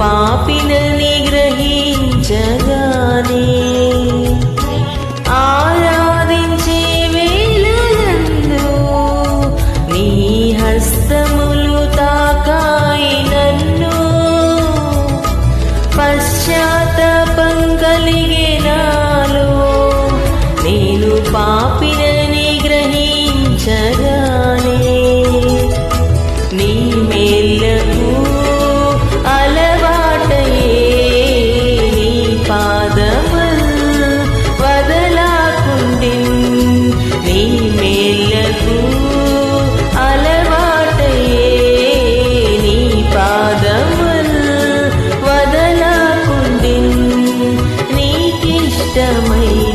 പാപിന് இட்டமை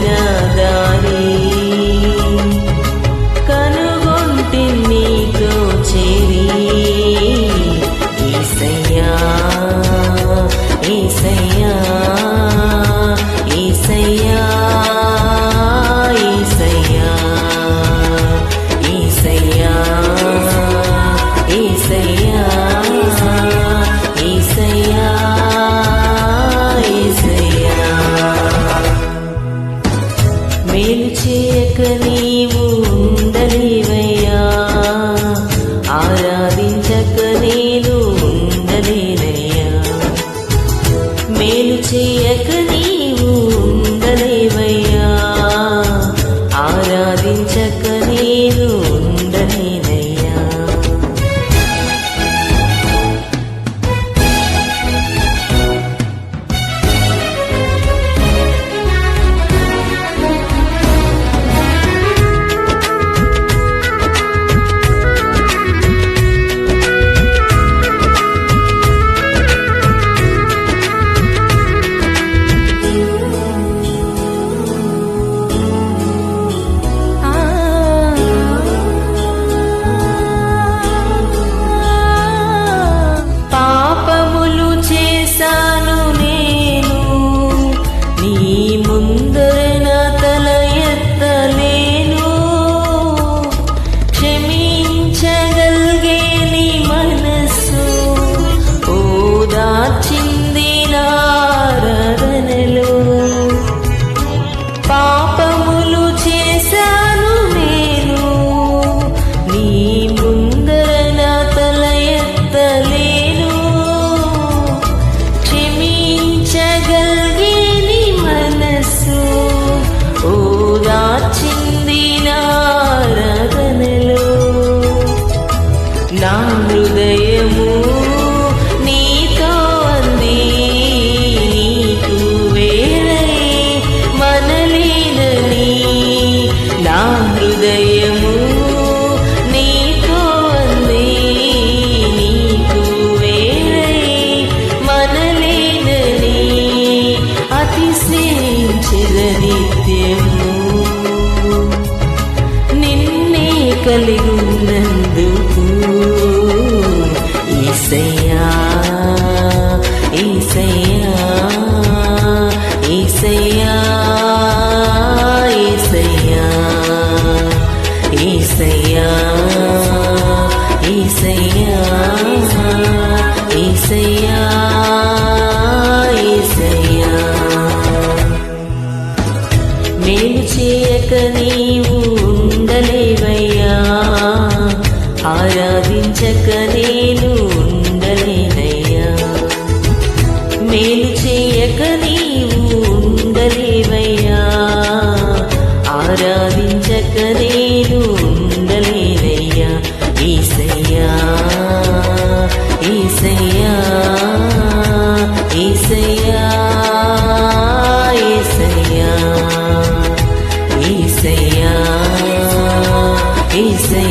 నిత్యము నిన్నే కలిగి ఉన్నందుకు ఈసయ్యా ఈసయ్యా ఈసయ్యా ఈసయ్యా ఈసయ్యా ఈసయ్యా. same.